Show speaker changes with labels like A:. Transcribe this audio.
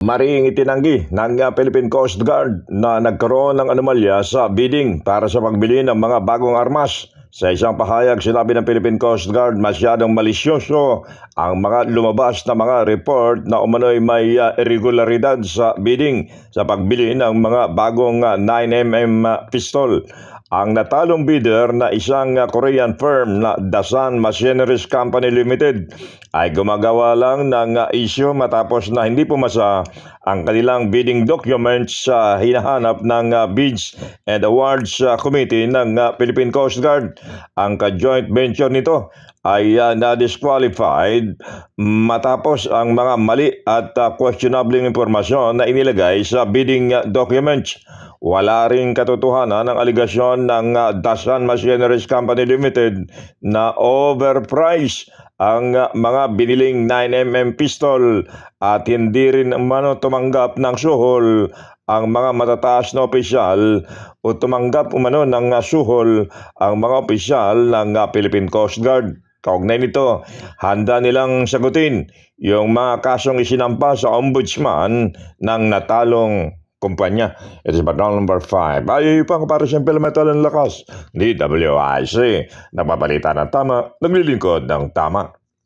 A: Maring itinanggi ng uh, Philippine Coast Guard na nagkaroon ng anomalya sa bidding para sa pagbili ng mga bagong armas. Sa isang pahayag, sinabi ng Philippine Coast Guard masyadong malisyoso ang mga lumabas na mga report na umano'y may uh, irregularidad sa bidding sa pagbili ng mga bagong uh, 9mm uh, pistol. Ang natalong bidder na isang uh, Korean firm na Dasan Machineries Company Limited ay gumagawa lang ng uh, issue matapos na hindi pumasa ang kanilang bidding documents sa hinahanap ng uh, Bids and Awards Committee ng Philippine Coast Guard. Ang ka-joint venture nito ay uh, na-disqualified matapos ang mga mali at uh, questionable impormasyon na inilagay sa bidding uh, documents. Wala ring katotohanan ang aligasyon ng uh, Dasan Machineries Company Limited na overpriced ang uh, mga biniling 9mm pistol at hindi rin umano tumanggap ng suhol ang mga matataas na opisyal o tumanggap umano ng uh, suhol ang mga opisyal ng uh, Philippine Coast Guard. Kaugnay nito, handa nilang sagutin yung mga kasong isinampa sa ombudsman ng natalong kumpanya. It is Batal number 5. Ay, pang para sa Metal ng Lakas. DWIC. Nagbabalita ng tama, naglilingkod ng tama.